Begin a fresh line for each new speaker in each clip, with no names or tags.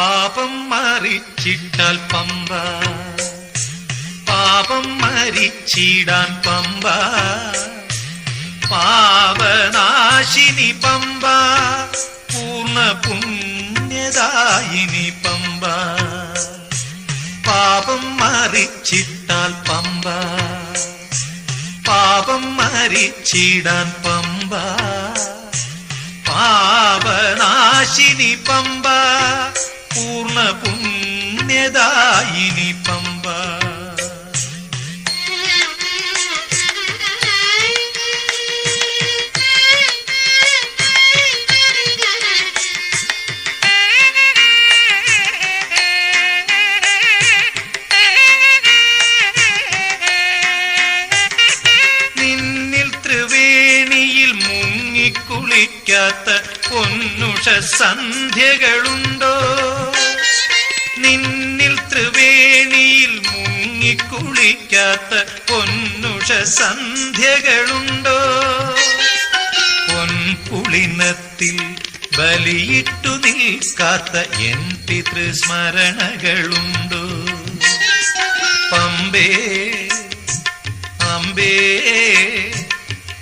പാപം മറിച്ചിട്ടാൽ പമ്പ. പാപം മരിച്ചിടാൻ പമ്പ. പാപനാശിനി പമ്പ. പൂർണ പുണ്യദായിനി പമ്പ. പാപം മറിച്ചിട്ടാൽ പമ്പ. പാപം മരിച്ചിടാൻ പമ്പ. പാപനാശിനി പമ്പ. പൂർണ പുണ്യദായിനി പമ്പ മുങ്ങിക്കുളിക്കാത്ത പൊന്നുഷ സന്ധ്യകളുണ്ടോ? നിന്നിൽ ത്രിവേണിയിൽ മുങ്ങിക്കുളിക്കാത്ത പൊന്നുഷ സന്ധ്യകളുണ്ടോ? പൊൻപുളിനത്തിൽ ബലിയിട്ടു നിൽക്കാത്ത എൻ പിതൃസ്മരണകളുണ്ടോ? പമ്പേ അമ്പേ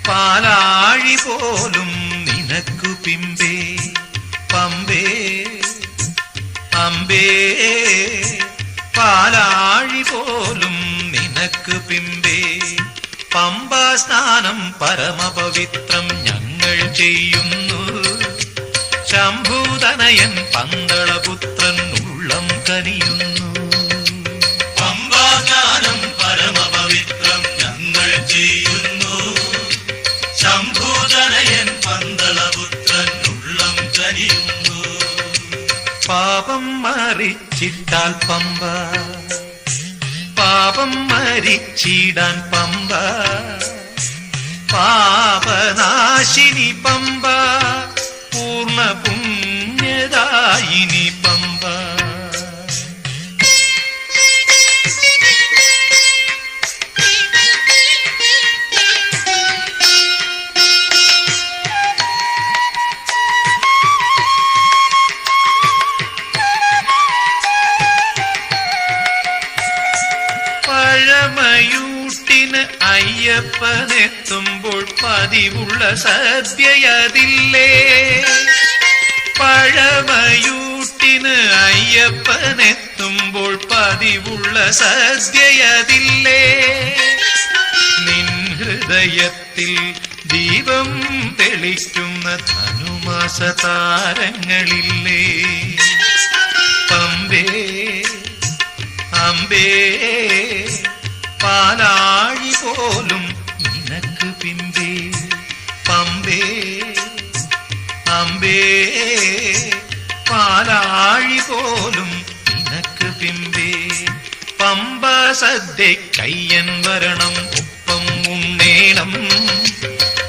പാലാഴി പോലും പിമ്പേ പമ്പേ അമ്പേ. പാലാഴി പോലും നിനക്ക് പിമ്പേ. പമ്പാ സ്നാനം പരമപവിത്രം ഞങ്ങൾ ചെയ്യുന്നു. ശംഭൂതനയൻ പന്തളപുത്രൻ ഉള്ളം കനിയുന്നു. മറിച്ചിട്ടാൽ പമ്പ. പാപം മരിച്ചിടാൻ പമ്പ. പാപനാശിനി പമ്പ. പൂർണ പുണ്യദായിനി പമ്പ അയ്യപ്പനെത്തുമ്പോൾ പതിവുള്ള സദ്യയതില്ലേ? പഴമയൂട്ടിന് അയ്യപ്പനെത്തുമ്പോൾ പതിവുള്ള സദ്യയതില്ലേ? നിൻ ഹൃദയത്തിൽ ദീപം തെളിക്കുന്ന ധനുമാസ താരങ്ങളില്ലേ പമ്പേ അമ്പേ പാലാഴി പോലും അമ്പേ പാലാഴി പോലും നിനക്ക് പിമ്പേ പമ്പ സദ്യ കയ്യൻ വരണം ഒപ്പം ഉണ്ണേണം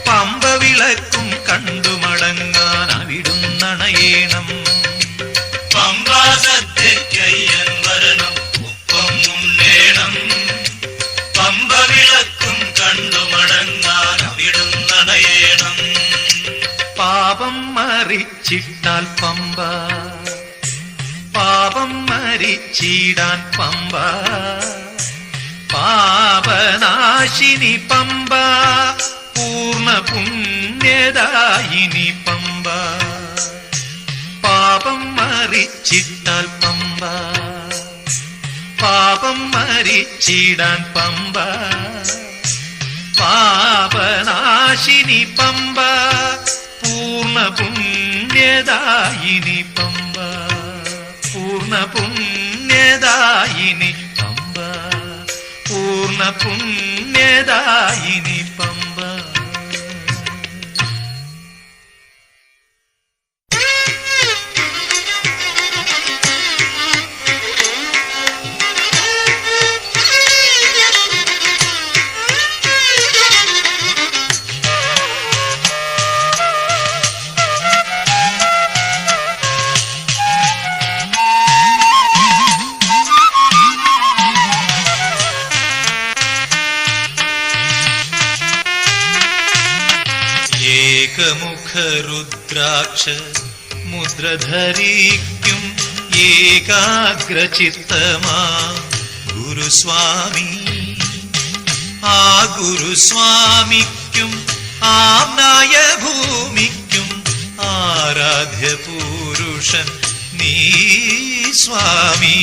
പമ്പ വിളക്കും കണ്ടു മറിച്ചിട്ടാൽ പമ്പ. പാപം മരിച്ചിടാൻ പമ്പ. പാപനാശിനി പമ്പ. പൂർണ പുണ്യദായിനി പമ്പ. പാപം മറിച്ചിട്ടാൽ പമ്പ. പാപം മരിച്ചിടാൻ പമ്പ. പാപനാശിനി പമ്പ. പൂർണ പുണ്യദായിനി പമ്പ പൂർണ പുണ്യദായിനി പമ്പ പൂർണ പുണ്യദായിനി ഏകാഗ്രചിത്തമാ ഗുരുസ്വാമി ആ ഗുരുസ്വാമിക്കും ആമ്നായ ഭൂമിക്കും ആരാധ്യ പുരുഷൻ നീ സ്വാമി.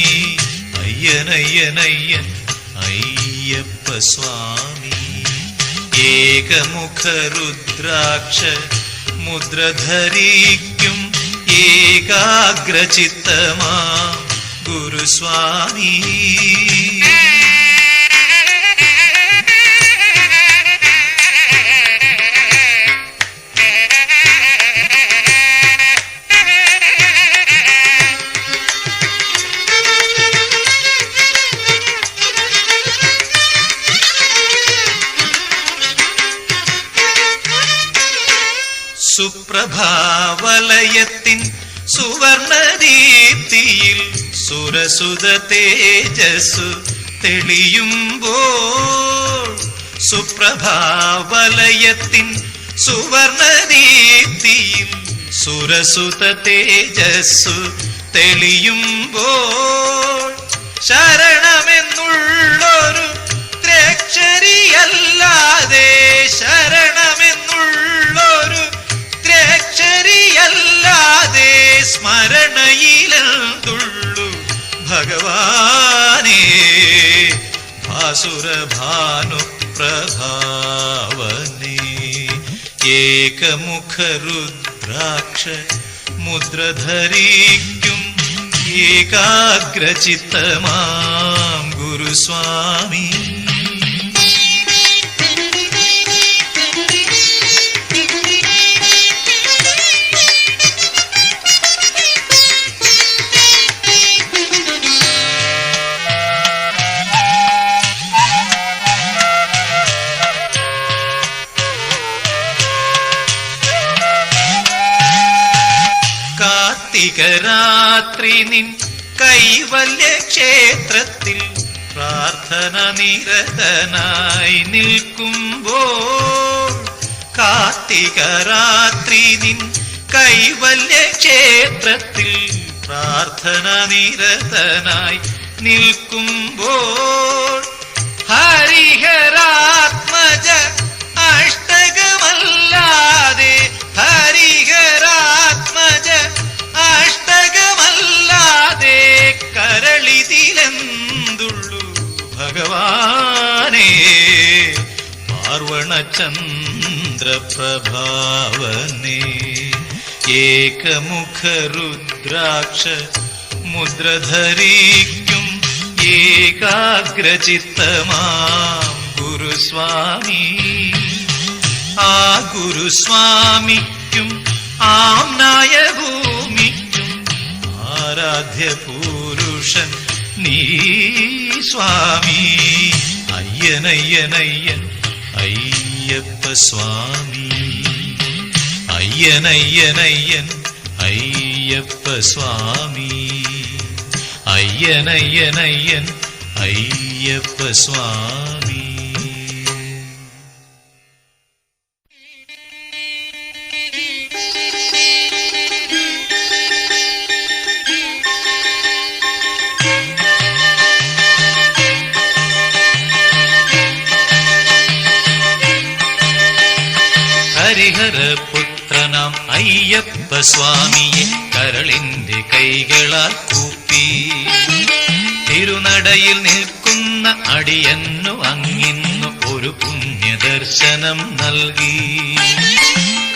അയ്യനയ്യനയ്യൻ അയ്യപ്പ സ്വാമി. ഏകമുഖരുദ്രാക്ഷ മുദ്രധരിക്കും ഏകാഗ്രചിത്തമാ. ഗുരുസ്വാമി സുപ്രഭാവലയത്തിൻ സുവർണദീപ്തിയിൽ സുരസുത തേജസ്സു തെളിയുമ്പോൾ സുപ്രഭാവലയത്തിൻ സുവർണദീപ്തിയിൽ സുരസുത തേജസ്സു തെളിയുമ്പോൾ ശരണമെന്നുള്ളൊരു ത്രേക്ഷരിയല്ലാതെ ശരണമെന്നുള്ളൊരു ത്രേക്ഷരിയല്ലാതെ സ്മരണയിലെന്തുള്ളു ഭഗവാനേ ഭാസുരഭാനുപ്രഭാവനേ ഏകമുഖരുദ്രാക്ഷ മുദ്രധരിക്കും ഏകാഗ്രചിത്തമാം ഗുരുസ്വാമി. നിൻ കൈവല്യ ക്ഷേത്രത്തിൽ പ്രാർത്ഥന നിരതനായി നിൽക്കുമ്പോൾ കാർത്തികരാത്രി നിൻ കൈവല്യ ക്ഷേത്രത്തിൽ പ്രാർത്ഥന നിരതനായി നിൽക്കുമ്പോൾ ഹരിഹരാത്മജ അഷ്ടകമല്ലാതെ കരളിതിലെന്തുള്ളു ഭഗവാനേ പാർവണചന്ദ്രപ്രഭാവനേ. ഏകമുഖരുദ്രാക്ഷ മുദ്രധരിക്കും ഏകാഗ്രചിത്തമാം ഗുരുസ്വാമി. ആ ഗുരുസ്വാമിക്കും ആംനായ ഭൂമിക്കും ആരാധ്യ പുരുഷൻ നീ സ്വാമി അയ്യനയ്യനയ്യൻ അയ്യപ്പ സ്വാമി അയ്യനയ്യനയ്യൻ അയ്യപ്പ സ്വാമി അയ്യനയ്യനയ്യൻ അയ്യപ്പ സ്വാമി ഹരിഹരപുത്രനാം അയ്യപ്പ സ്വാമിയെ കരളിന്റെ കൈകളാൽ കൂപ്പി. തിരുനടയിൽ നിൽക്കുന്ന അടിയന്നു അങ്ങിന്നു ഒരു പുണ്യദർശനം നൽകി.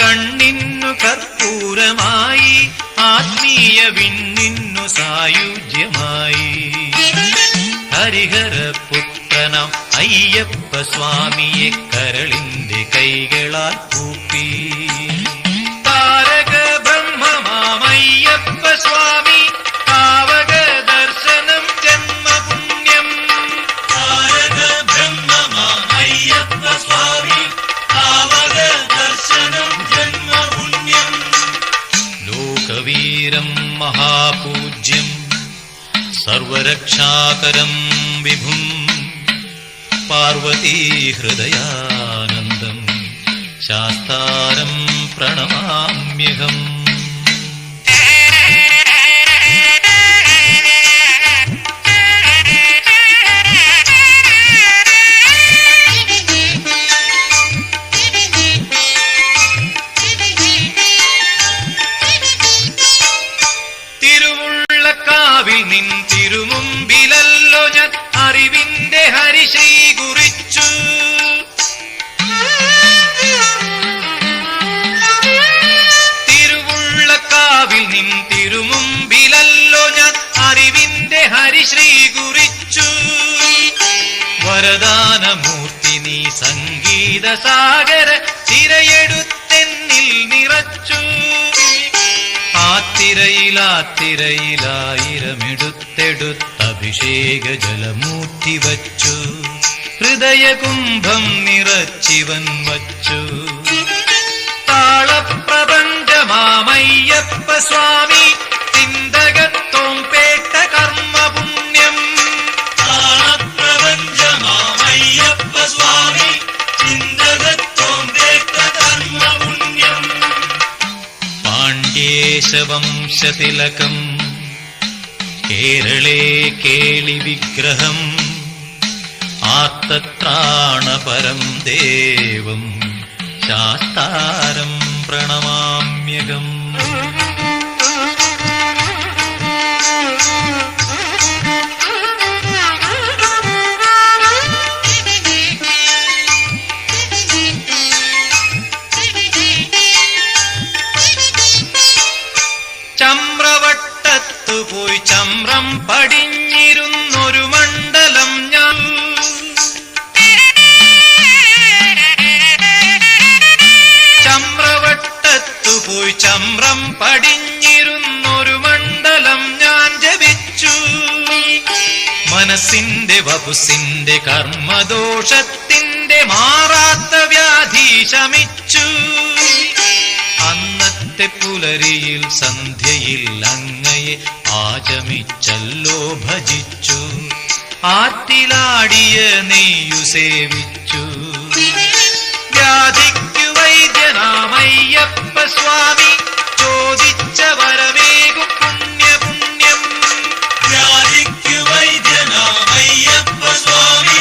കണ്ണിന്നു കർപ്പൂരമായി ആത്മീയ വിണ്ണിന്നു സായുജ്യമായി. ഹരിഹര പുത്രനം അയ്യപ്പ സ്വാമിയെ കരളിന്റെ കൈകളാൽ കൂപ്പി. സർവരക്ഷാകരം വിഭും പാർവതീഹൃദയാനന്ദം ശാസ്താരം പ്രണമാമ്യഹം. സംഗീത സാഗര തിരയെടുത്തെന്നിൽ നിറച്ചു ആത്തിരയിലാത്തിരയിലായിരമെടുത്തെടുത്ത് അഭിഷേക ജലമൂറ്റി വച്ചു ഹൃദയകുംഭം നിറച്ചിവൻ വച്ചു താളപ്രപഞ്ചമാമയ്യപ്പ സ്വാമി ചിന്തകത്തോം പേട്ട കർമ്മപുണ്യം
താളപ്രപഞ്ചമാമയ്യപ്പ സ്വാമി
പാണ്ഡ്യേശവംശതിലകം കേരളേ കേളി വിഗ്രഹം. ആർത്തത്രാണപരം ദേവം. ശാസ്താരം പ്രണമാമ്യകം. പടിഞ്ഞിരുന്നൊരു മണ്ഡലം ഞാൻ ജപിച്ചു. മനസ്സിന്റെ വപുസിന്റെ കർമ്മദോഷത്തിന്റെ മാറാത്ത വ്യാധി ശമിച്ചു. അന്നത്തെ പുലരിയിൽ സന്ധ്യയിൽ അങ്ങയെ ആചമിച്ചല്ലോ ഭജിച്ചു. ആറ്റിലാടിയ നെയ്യു സേവിച്ചു. വ്യാധിക്കു വൈദ്യനാമയ്യപ്പ സ്വാമി ചോദിച്ച വരമേകു പുണ്യപുണ്യം.
വ്യാധിക്കു വൈദ്യനാമയ്യപ്പ സ്വാമി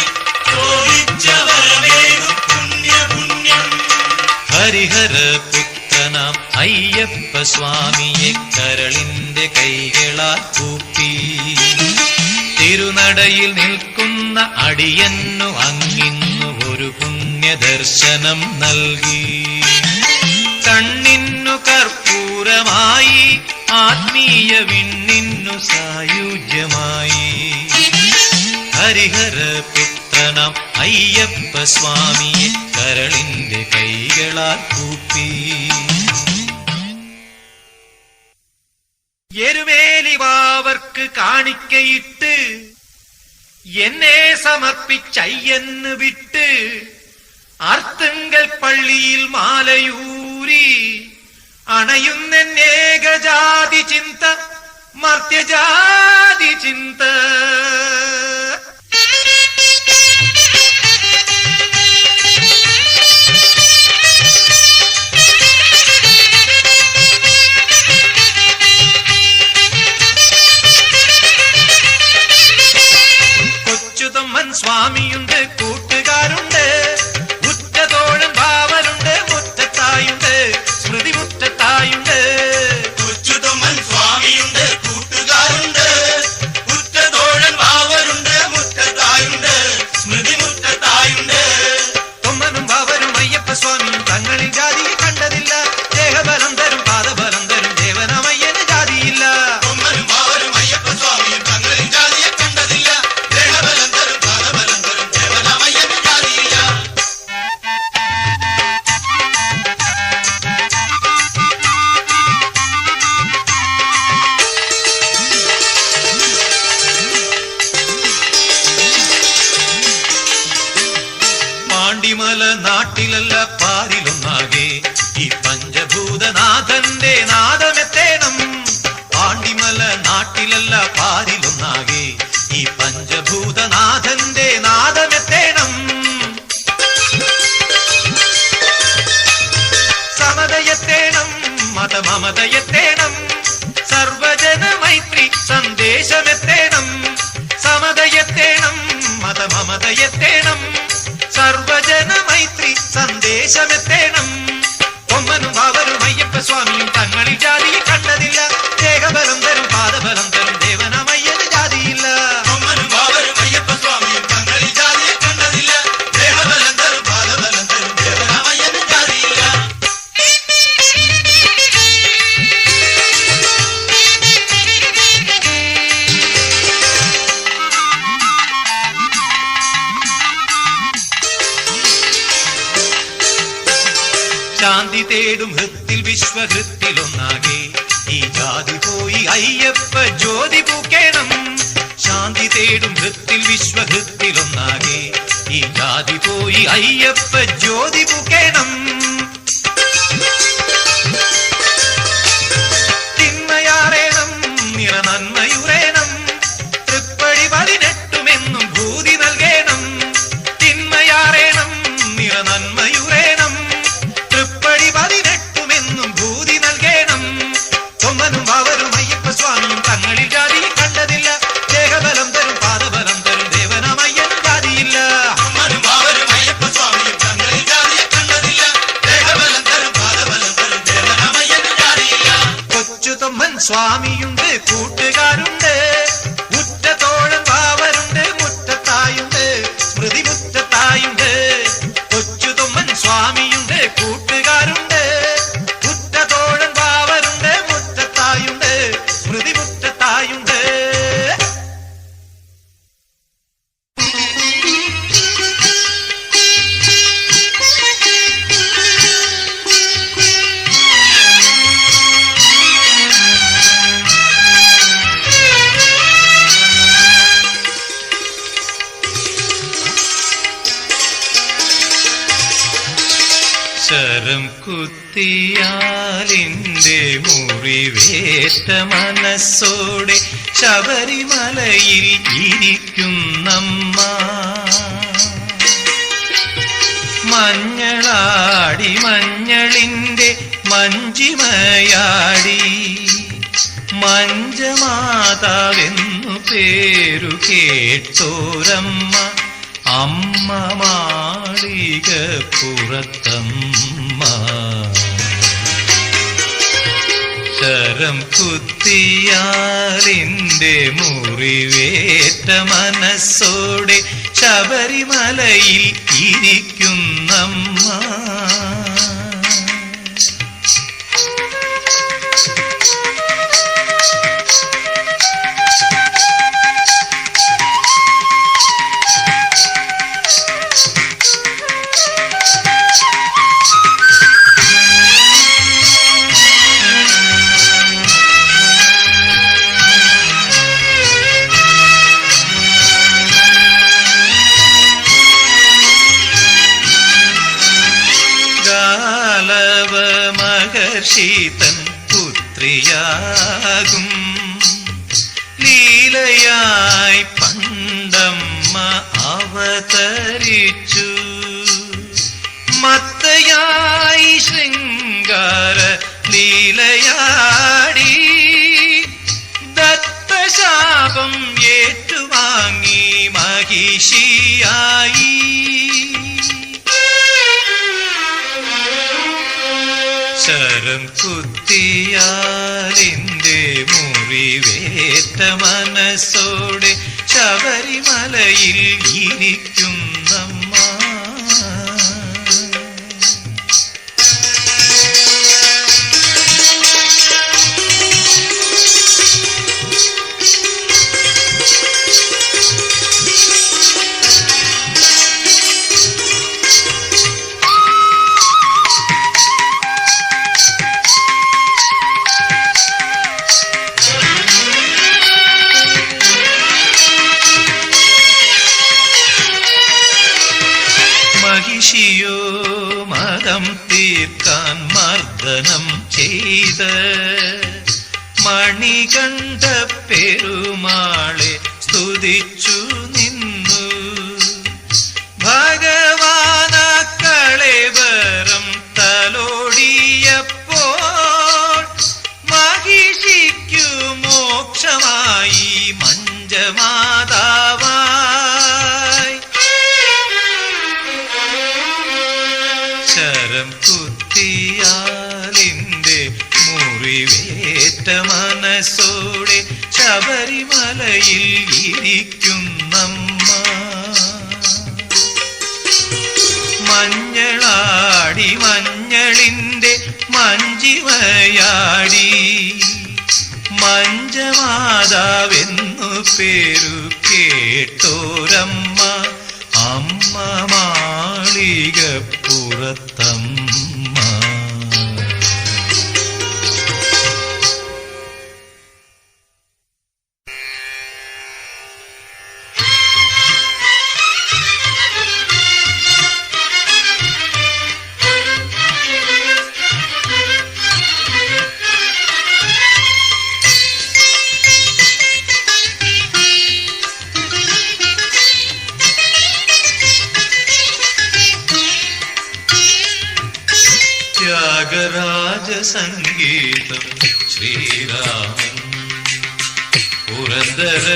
ചോദിച്ച വരവേഗു പുണ്യപുണ്യം.
ഹരിഹര പുത്രനാം അയ്യപ്പ സ്വാമിയെ കരളിന്റെ കൈകളാൽ കൂപ്പി തിരുനടയിൽ നിൽക്കുന്ന അടിയന്നു അങ്ങിന്നു ഒരു പുണ്യദർശനം നൽകി. കണ്ണിന്നു കർപ്പൂരമായി ആത്മീയ വിണ്ണിന്നു സായുജ്യമായി. ഹരിഹര പുത്രനാം അയ്യപ്പ സ്വാമിയെ കരളിന്റെ കൈകളാൽ കൂപ്പി എരുമേലിവാവർക്ക് കാണിക്കയിട്ട് എന്നെ സമർപ്പിച്ചയ്യെന്ന് വിട്ട് അർത്തുങ്കൽ പള്ളിയിൽ മാലയൂരി അണയുന്നേകജാതി ചിന്ത മർത്യജാതി ചിന്ത. മതമമതയത്തേണം സർവജന മൈത്രി സന്ദേശമെത്തേണം. അയ്യപ്പ ജ്യോതി പൂക്കേണം. ശാന്തി തേടും ഹൃത്തിൽ വിശ്വഹൃത്തിലൊന്നാകെ. ഈ ജാതി പോയി അയ്യപ്പ ജ്യോതി പൂക്കേണം. മഞ്ചമാതാവെന്നു പേരു കേട്ടോരമ്മ. അമ്മ മാളിക പുറത്തമ്മ. ശരം കുത്തിയാലിന്റെ മുറിവേറ്റ മനസ്സോടെ ശബരിമലയിൽ ഇരിക്കുന്നമ്മ. ശീതൻ തൻ പുത്രിയാകും. ലീലയായി പണ്ടമ്മ അവതരിച്ചു. മത്തയായി ശൃംഗാര ലീലയാടി. ദത്തശാപം ഏറ്റുവാങ്ങി മഹിഷിയായി. ശരം കുത്തിയാലിന്റെ മുറിവേറ്റ മനസ്സോടെ ശബരിമലയിൽ ഇരിക്കും. മാതാവെന്നു പേരു കേട്ടോരമ്മ. അമ്മ മാളികപ്പുറത്തമ്മ.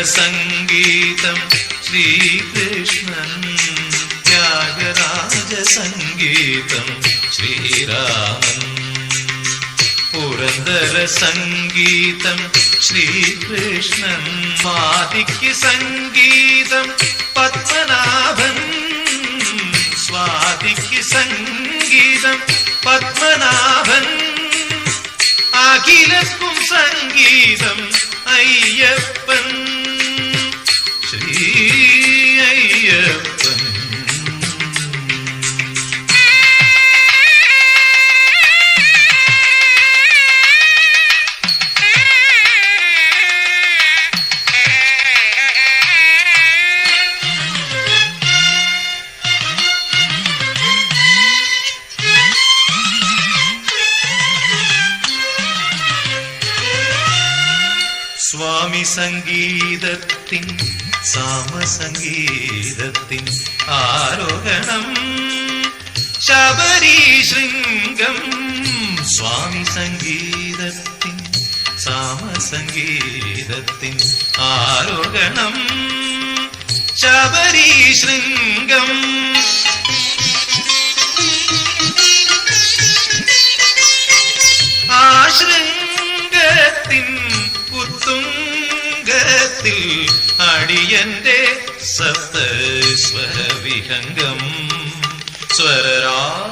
സംഗീതം ശ്രീകൃഷ്ണൻ. ത്യാഗരാജ സംഗീതം ശ്രീരാമൻ. പുരന്തര സംഗീതം ശ്രീകൃഷ്ണൻ. മാതിക്ക് സംഗീതം പത്മനാഭൻ. സ്വാതിക്ക് സംഗീതം പത്മനാഭൻ. അഖിലക്കും സംഗീതം അയ്യപ്പൻ. അയ്യപ്പൻ സ്വാമി സംഗീതത്തിൻ സാമസംഗീതത്തിൻ ആരോഹണം. ശബരി ശൃംഗം സ്വാമി സംഗീതത്തിൻ സാമസംഗീതത്തിൻ ആരോഹണം. ശബരി ഉത്തുംഗത്തിൽ അടിയന്റെ സപ്തസ്വരവിഹംഗം. സ്വരരാഗശീവിഹംഗം.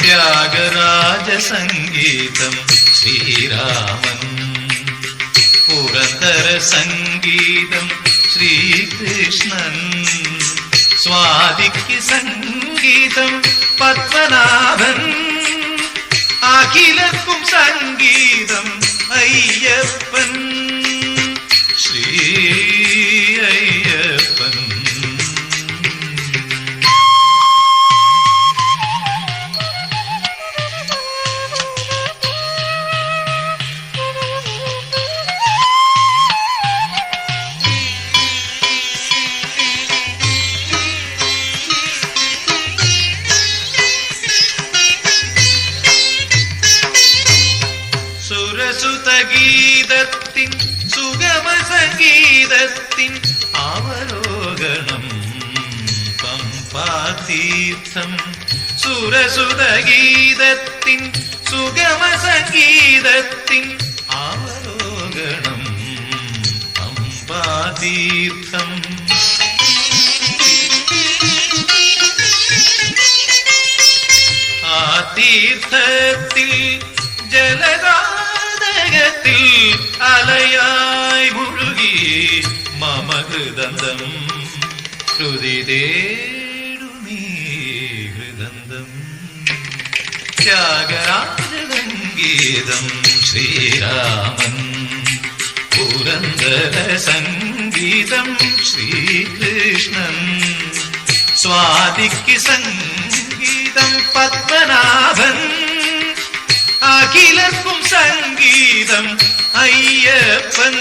ത്യാഗരാജ സംഗീതം ശ്രീരാമൻ. പുരന്തര സംഗീതം ശ്രീകൃഷ്ണൻ. സ്വാതിക്ക് സംഗീതം പത്മനാഭൻ. അഖിലർക്കും സംഗീതം അയ്യപ്പൻ. സംഗീതത്തിൻ അവലോകനം പമ്പാതീർത്ഥം സുരസുതഗീതത്തിൻ സുഗമ സംഗീതത്തിൻ അവലോകണം പമ്പാതീർത്ഥം. ആ തീർത്ഥത്തിൽ ജലഗാതകത്തിൽ അലയായി മുഴുകി മമഹൃദന്തം. ശ്രുതി ഹൃദന്തം. ത്യാഗരാജസംഗീതം ശ്രീരാമൻ. പുരന്തര സംഗീതം ശ്രീകൃഷ്ണൻ. സ്വാതിക്ക് സംഗീതം പത്മനാഭൻ. അഖിലർക്കും സംഗീതം അയ്യപ്പൻ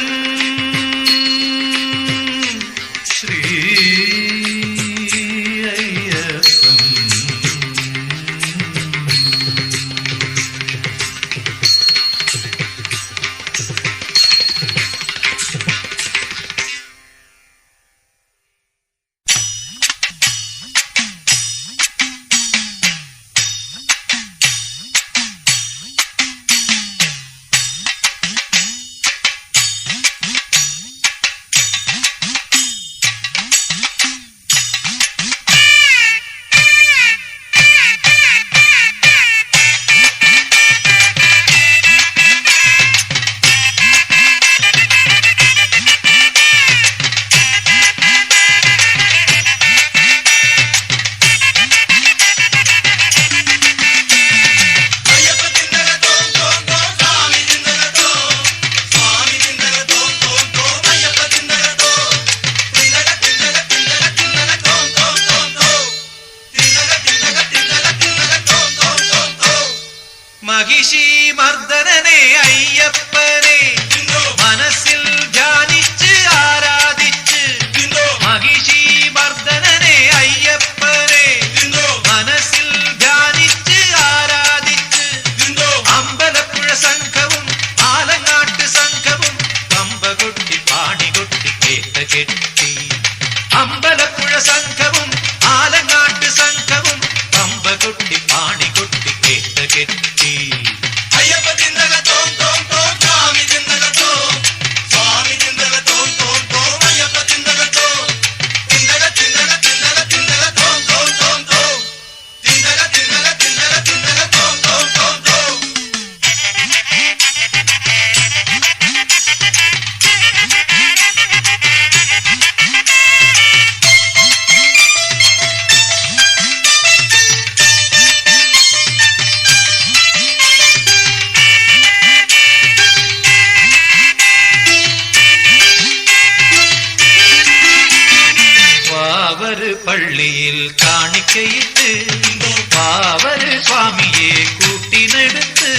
പാവര് പള്ളിയിൽ കാണിക്കയിട്ട് പാവര് സ്വാമിയെ കൂട്ടിനെടുത്ത്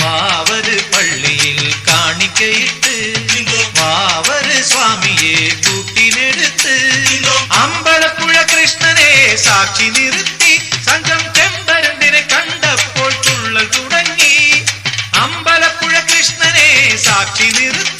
പാവര് പള്ളിയിൽ കാണിക്കയിട്ട് പാവര് സ്വാമിയെ കൂട്ടിനെടുത്ത് അമ്പലപ്പുഴ കൃഷ്ണനെ സാക്ഷി നിർത്തി സംഘം ചെമ്പരന്തിനെ കണ്ടപ്പോൾ തുള്ളൽ തുടങ്ങി അമ്പലപ്പുഴ കൃഷ്ണനെ സാക്ഷി നിർത്തി